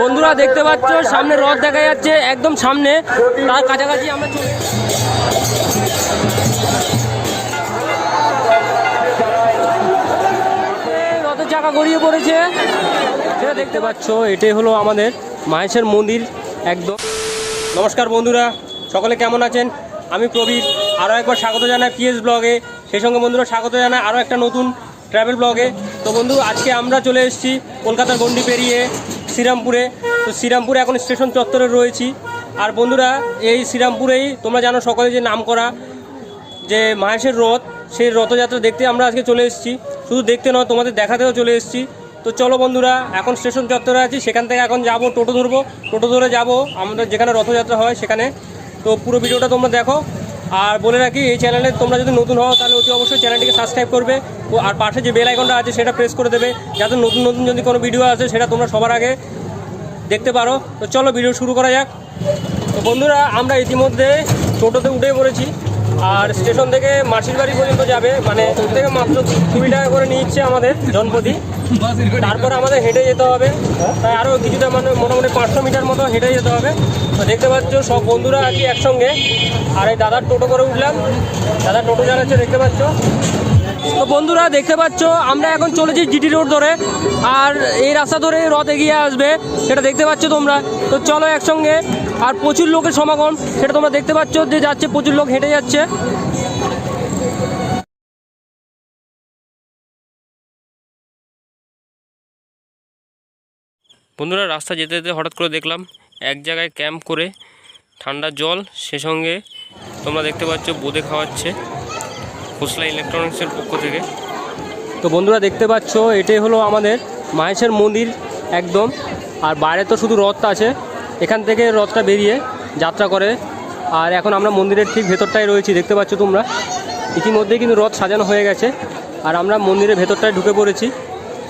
বন্ধুরা দেখতে পাচ্ছ, সামনে রথ দেখা যাচ্ছে, একদম সামনে। তার কাছাকাছি আমরা চলে রথের চাকা গড়িয়ে পড়েছে। দেখতে পাচ্ছ, এটাই হলো আমাদের মাহেশের মন্দির, একদম। নমস্কার বন্ধুরা, সকলে কেমন আছেন? আমি প্রবীর আরও একবার স্বাগত জানাই পিএস ব্লগে সেই সঙ্গে বন্ধুরা স্বাগত জানাই আরও একটা নতুন ট্রাভেল ব্লগে তো বন্ধু, আজকে আমরা চলে এসেছি কলকাতার গন্ডি পেরিয়ে। শ্রীরামপুরে। তো শ্রীরামপুরে এখন স্টেশন চত্বরে রয়েছি। আর বন্ধুরা, এই শ্রীরামপুরেই তোমরা জানো সকলে যে নাম করা যে মাহেশের রথ, সেই রথযাত্রা দেখতে আমরা আজকে চলে এসেছি। শুধু দেখতে নয়, তোমাদের দেখাতেও চলে এসেছি। তো চলো বন্ধুরা, এখন স্টেশন চত্বরে আছি। সেখান থেকে এখন যাব, টোটো ধরবো। টোটো ধরে যাব। আমাদের যেখানে রথযাত্রা হয় সেখানে। তো পুরো ভিডিওটা তোমরা দেখো। আর বলে রাখি, এই চ্যানেলে তোমরা যদি নতুন হও, তাহলে অতি অবশ্যই চ্যানেলটিকে সাবস্ক্রাইব করবে আর পাশে যে বেল আইকনটা আছে, সেটা প্রেস করে দেবে। যাতে নতুন নতুন যদি কোনো ভিডিও আসে, সেটা তোমরা সবার আগে দেখতে পারো। তো চলো ভিডিও শুরু করা যাক। তো বন্ধুরা, আমরা ইতিমধ্যে টোটোতে উঠে পড়েছি। আর স্টেশন থেকে মাসির বাড়ি পর্যন্ত যাবে। মানে থেকে মাত্র কুড়ি টাকা করে নিচ্ছে আমাদের জনপতি। তারপর আমাদের হেঁটে যেতে হবে। তাই আরও কিছুটা মানে মোটামুটি পাঁচশো মিটার মতো হেঁটে যেতে হবে। তো দেখতে পাচ্ছ, সব বন্ধুরা আছি একসঙ্গে। আর এই দাদার টোটো করে উঠলাম। দাদা টোটো চালাচ্ছে, দেখতে পাচ্ছ? তো বন্ধুরা, দেখতে পাচ্ছ, আমরা এখন চলেছি জিটি রোড ধরে। আর এই রাস্তা ধরে রথ এগিয়ে আসবে, সেটা দেখতে পাচ্ছ তোমরা। তো চলো একসঙ্গে। আর প্রচুর লোকের সমাগম, সেটা তোমরা দেখতে পাচ্ছ যে যাচ্ছে, প্রচুর লোক হেঁটে যাচ্ছে। বন্ধুরা, রাস্তা যেতে যেতে হঠাৎ করে দেখলাম এক জায়গায় ক্যাম্প করে ঠান্ডা জল, সে সঙ্গে তোমরা দেখতে পাচ্ছ বোঁদে খাওয়াচ্ছে খোসলা ইলেকট্রনিক্সের পক্ষ থেকে। তো বন্ধুরা, দেখতে পাচ্ছ এটাই হলো আমাদের মাহেশের মন্দির একদম। আর বাইরে তো শুধু রথ আছে, এখান থেকে রথটা বেরিয়ে যাত্রা করে। আর এখন আমরা মন্দিরের ঠিক ভেতরটাই রয়েছি, দেখতে পাচ্ছ তোমরা। ইতিমধ্যে কিন্তু রথ সাজানো হয়ে গেছে, আর আমরা মন্দিরের ভেতরটায় ঢুকে পড়েছি।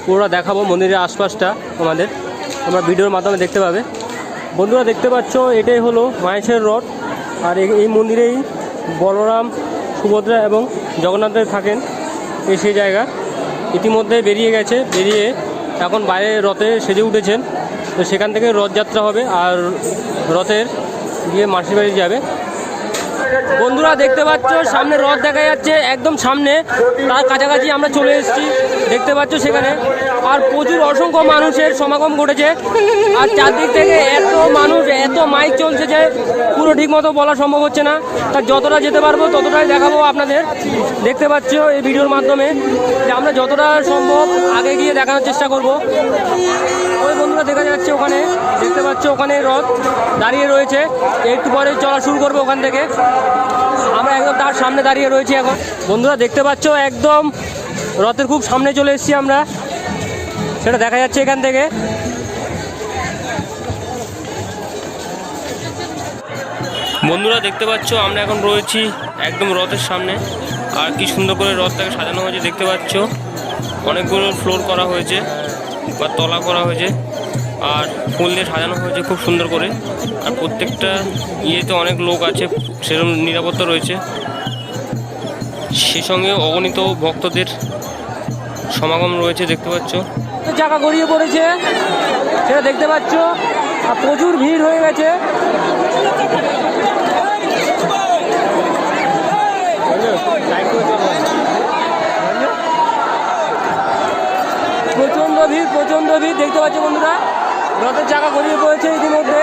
পুরোটা দেখাবো মন্দিরের আশপাশটা আমাদের তোমরা ভিডিওর মাধ্যমে দেখতে পাবে। বন্ধুরা দেখতে পাচ্ছ, এটাই হলো মাহেশের রথ। আর এই- মন্দিরেই বলরাম, সুভদ্রা এবং জগন্নাথদেব থাকেন এই সেই জায়গা। ইতিমধ্যে বেরিয়ে গেছে, বেরিয়ে এখন বাইরে রথে সেজে উঠেছেন। তো সেখান থেকে রথযাত্রা হবে আর রথের গিয়ে মাসির বাড়ি যাবে। বন্ধুরা দেখতে পাচ্ছ, সামনে রথ দেখা যাচ্ছে, একদম সামনে। তার কাছাকাছি আমরা চলে এসেছি। দেখতে পাচ্ছ সেখানে আর প্রচুর অসংখ্য মানুষের সমাগম ঘটেছে। আর চারদিক থেকে এত মানুষ, এত মাইক চলছে যে পুরো ঠিক মতো বলা সম্ভব হচ্ছে না। তা যতটা যেতে পারব, ততটাই দেখাবো আপনাদের। দেখতে পাচ্ছ এই ভিডিওর মাধ্যমে যে আমরা যতটা সম্ভব আগে গিয়ে দেখানোর চেষ্টা করব। ওই বন্ধুরা দেখা যাচ্ছে ওখানে, দেখতে পাচ্ছ ওখানে রথ দাঁড়িয়ে রয়েছে। একটু পরে চলা শুরু করব ওখান থেকে। আমরা একদম তার সামনে দাঁড়িয়ে রয়েছি এখন। বন্ধুরা দেখতে পাচ্ছ একদম রথের খুব সামনে চলে এসেছি আমরা। সেটা দেখা যাচ্ছে এখান থেকে। বন্ধুরা, দেখতে পাচ্ছ, আমরা এখন রয়েছি একদম রথের সামনে। আর কি সুন্দর করে রথটাকে সাজানো হয়েছে, দেখতে পাচ্ছ। অনেকগুলো ফ্লোর করা হয়েছে, বা তলা করা হয়েছে, আর ফুল দিয়ে সাজানো হয়েছে খুব সুন্দর করে। আর প্রত্যেকটা ইয়েতে অনেক লোক আছে, সেরকম নিরাপত্তা রয়েছে। সে সঙ্গে অগণিত ভক্তদের সমাগম রয়েছে, দেখতে পাচ্ছ। চাকা গড়িয়ে পড়েছে। সেটা দেখতে পাচ্ছ। আর প্রচুর ভিড় হয়ে গেছে। প্রচণ্ড ভিড় প্রচণ্ড ভিড়। দেখতে পাচ্ছ বন্ধুরা, রথের চাকা গড়িয়ে পড়েছে ইতিমধ্যে।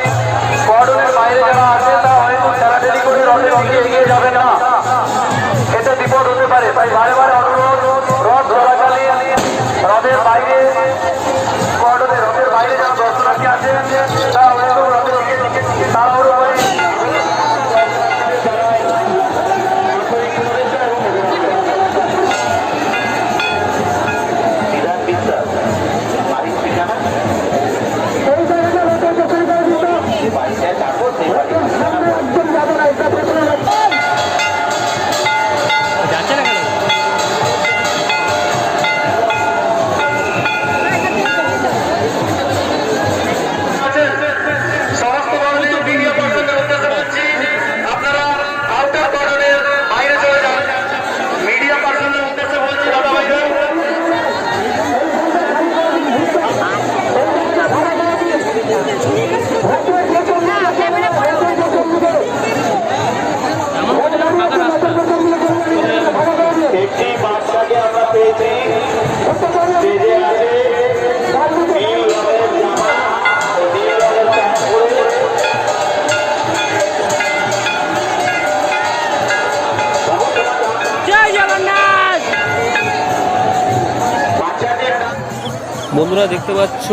দেখতে পাচ্ছ,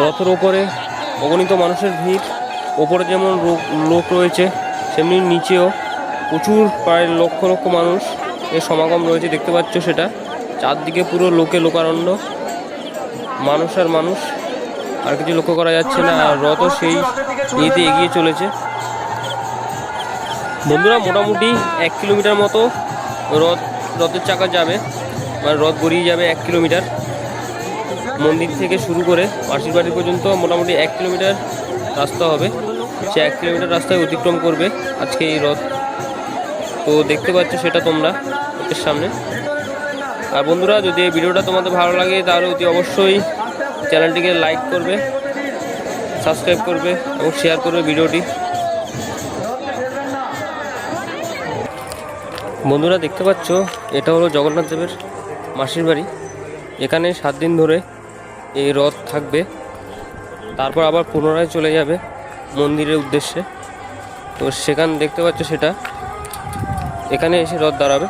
রথের ওপরে অগণিত মানুষের ভিড়। ওপরে যেমন লোক রয়েছে, সেমনি নিচেও প্রচুর প্রায় লক্ষ লক্ষ মানুষ এর সমাগম রয়েছে, দেখতে পাচ্ছ সেটা। চারদিকে পুরো লোকে লোকারণ্য, মানুষ আর মানুষ, আর কিছু লক্ষ্য করা যাচ্ছে না, আর রথও সেই ইয়েতে এগিয়ে চলেছে। বন্ধুরা, মোটামুটি এক কিলোমিটার মতো রথ, রথের চাকা যাবে মানে রথ গড়িয়ে যাবে এক কিলোমিটার। মন্দির থেকে শুরু করে মাসির বাড়ি পর্যন্ত মোটামুটি এক কিলোমিটার রাস্তা হবে। সে এক কিলোমিটার রাস্তায় অতিক্রম করবে আজকে এই রথ। তো দেখতে পাচ্ছ সেটা তোমরা চোখের সামনে। আর বন্ধুরা, যদি এই ভিডিওটা তোমাদের ভালো লাগে, তাহলে অতি অবশ্যই চ্যানেলটিকে লাইক করবে, সাবস্ক্রাইব করবে এবং শেয়ার করবে ভিডিওটি। বন্ধুরা, দেখতে পাচ্ছ, এটা হলো জগন্নাথ দেবের মাসির বাড়ি। এখানে সাত দিন ধরে এই রথ থাকবে। তারপর আবার পুনরায় চলে যাবে মন্দিরের উদ্দেশ্যে। তো সেখান দেখতে পাচ্ছ সেটা। এখানে এসে রথ দাঁড়াবে।